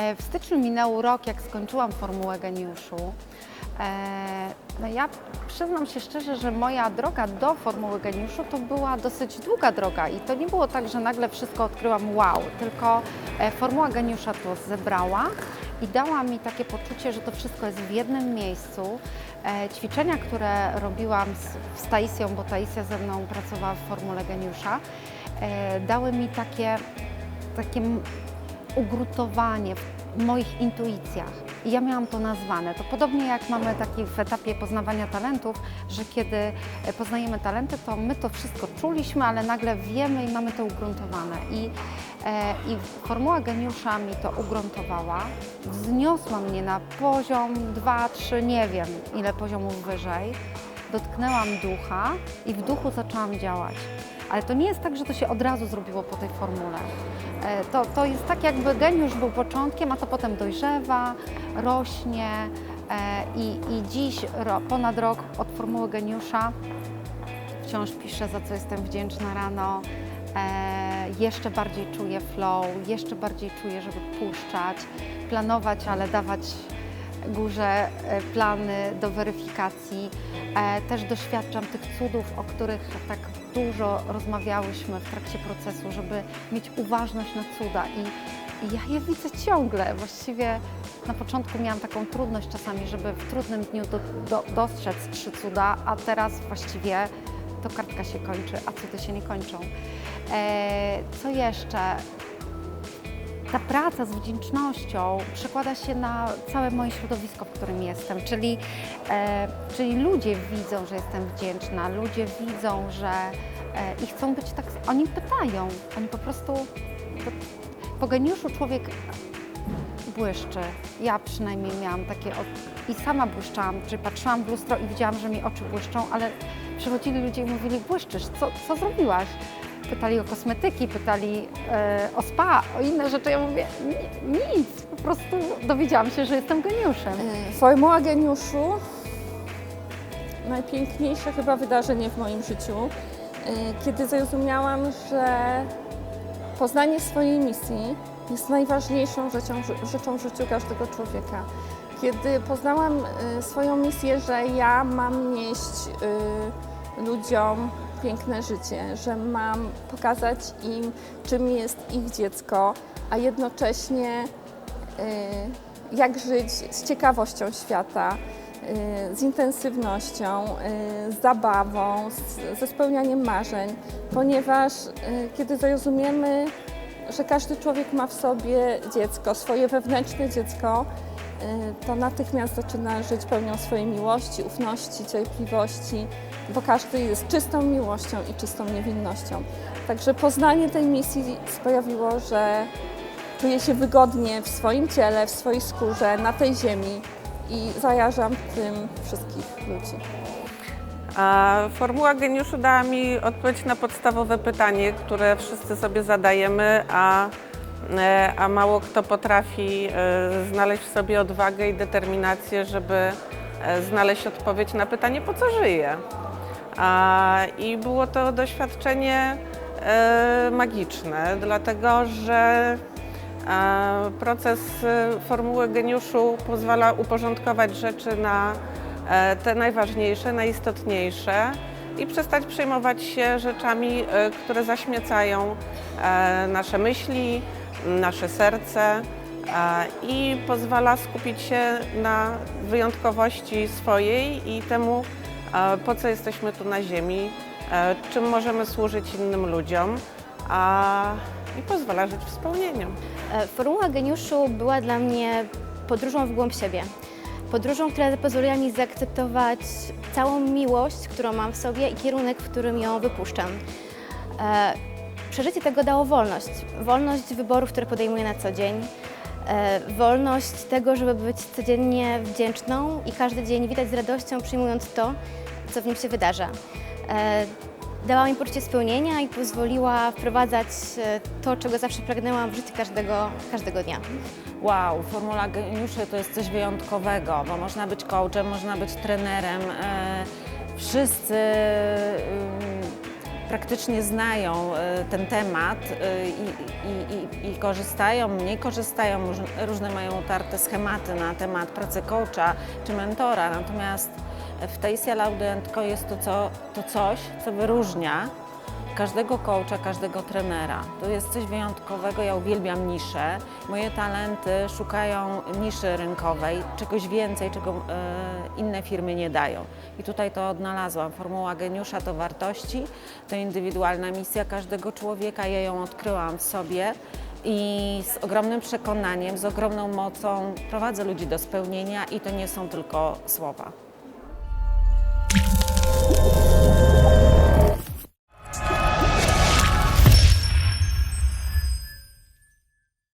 E, W styczniu minął rok, jak skończyłam Formułę Geniuszu. E, No ja przyznam się szczerze, że moja droga do Formuły Geniuszu to była dosyć długa droga i to nie było tak, że nagle wszystko odkryłam wow, tylko e, Formuła Geniusza to zebrała i dała mi takie poczucie, że to wszystko jest w jednym miejscu. Ćwiczenia, które robiłam z, z Taisją, bo Taisia ze mną pracowała w Formule Geniusza, dały mi takie, takie ugruntowanie w moich intuicjach. I ja miałam to nazwane. To podobnie jak mamy taki w etapie poznawania talentów, że kiedy e, poznajemy talenty, to my to wszystko czuliśmy, ale nagle wiemy i mamy to ugruntowane. I, e, i Formuła Geniusza mi to ugruntowała, wzniosła mnie na poziom 2, 3, nie wiem ile poziomów wyżej. Dotknęłam ducha i w duchu zaczęłam działać. Ale to nie jest tak, że to się od razu zrobiło po tej formule. E, To, to jest tak, jakby geniusz był początkiem, a to potem dojrzewa, rośnie e, i, i dziś, ponad rok od formuły geniusza, wciąż piszę, za co jestem wdzięczna rano. E, jeszcze bardziej czuję flow, jeszcze bardziej czuję, żeby puszczać, planować, ale dawać górze plany do weryfikacji. Też doświadczam tych cudów, o których tak dużo rozmawiałyśmy w trakcie procesu, żeby mieć uważność na cuda i, i ja je widzę ciągle. Właściwie na początku miałam taką trudność czasami, żeby w trudnym dniu do, do, dostrzec trzy cuda, a teraz właściwie to kartka się kończy, a cudy się nie kończą. E, co jeszcze? Ta praca z wdzięcznością przekłada się na całe moje środowisko, w którym jestem, czyli, e, czyli ludzie widzą, że jestem wdzięczna, ludzie widzą, że e, i chcą być tak, oni pytają, oni po prostu, to, po geniuszu człowiek błyszczy. Ja przynajmniej miałam takie i sama błyszczałam, czyli patrzyłam w lustro i widziałam, że mi oczy błyszczą, ale przychodzili ludzie i mówili, błyszczysz, co, co zrobiłaś? Pytali o kosmetyki, pytali e, o spa, o inne rzeczy. Ja mówię, "Ni- nic, po prostu dowiedziałam się, że jestem geniuszem. Formuła geniuszu najpiękniejsze chyba wydarzenie w moim życiu, y, kiedy zrozumiałam, że poznanie swojej misji jest najważniejszą rzeczą, rzeczą w życiu każdego człowieka. Kiedy poznałam y, swoją misję, że ja mam nieść ludziom piękne życie, że mam pokazać im, czym jest ich dziecko, a jednocześnie y, jak żyć z ciekawością świata, y, z intensywnością, y, z zabawą, ze spełnianiem marzeń, ponieważ kiedy zrozumiemy, że każdy człowiek ma w sobie dziecko, swoje wewnętrzne dziecko, to natychmiast zaczyna żyć pełnią swojej miłości, ufności, cierpliwości, bo każdy jest czystą miłością i czystą niewinnością. Także poznanie tej misji sprawiło, że czuję się wygodnie w swoim ciele, w swojej skórze, na tej ziemi i zarażam tym wszystkich ludzi. A Formuła geniuszu dała mi odpowiedź na podstawowe pytanie, które wszyscy sobie zadajemy, a, a mało kto potrafi e, znaleźć w sobie odwagę i determinację, żeby e, znaleźć odpowiedź na pytanie, po co żyję. I było to doświadczenie e, magiczne, dlatego że e, proces e, Formuły geniuszu pozwala uporządkować rzeczy na e, te najważniejsze, najistotniejsze i przestać przejmować się rzeczami, e, które zaśmiecają e, nasze myśli, nasze serce e, i pozwala skupić się na wyjątkowości swojej i temu, e, po co jesteśmy tu na Ziemi, e, czym możemy służyć innym ludziom a, i pozwala żyć w spełnieniu. E, Formuła geniuszu była dla mnie podróżą w głąb siebie. Podróżą, która pozwoliła mi zaakceptować całą miłość, którą mam w sobie i kierunek, w którym ją wypuszczam. Przeżycie tego dało wolność. Wolność wyborów, które podejmuję na co dzień. E, Wolność tego, żeby być codziennie wdzięczną i każdy dzień witać z radością, przyjmując to, co w nim się wydarza. E, Dała mi poczucie spełnienia i pozwoliła wprowadzać e, to, czego zawsze pragnęłam w życie każdego, każdego dnia. Wow, Formula Geniuszy to jest coś wyjątkowego, bo można być coachem, można być trenerem. Wszyscy praktycznie znają e, ten temat e, i, i, i, korzystają, mniej korzystają, róż- różne mają utarte schematy na temat pracy coacha czy mentora, natomiast w Tasia Laudentko jest to, co, to coś, co wyróżnia każdego coacha, każdego trenera. To jest coś wyjątkowego, ja uwielbiam nisze. Moje talenty szukają niszy rynkowej, czegoś więcej, czego e, inne firmy nie dają. I tutaj to odnalazłam. Formuła geniusza to wartości, to indywidualna misja każdego człowieka. Ja ją odkryłam w sobie i z ogromnym przekonaniem, z ogromną mocą prowadzę ludzi do spełnienia i to nie są tylko słowa.